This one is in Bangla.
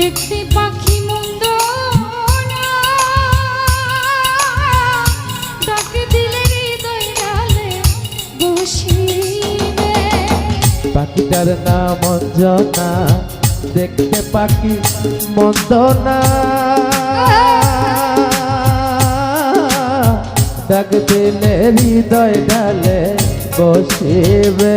দেখতে পাখি মন্দ তাকে দিলে হৃদয় বসিবে। পাখিটার নাম অঞ্জনা, দেখতে পাখি মন্দ না ডাক দিলে হৃদয় ডালে বসিবে।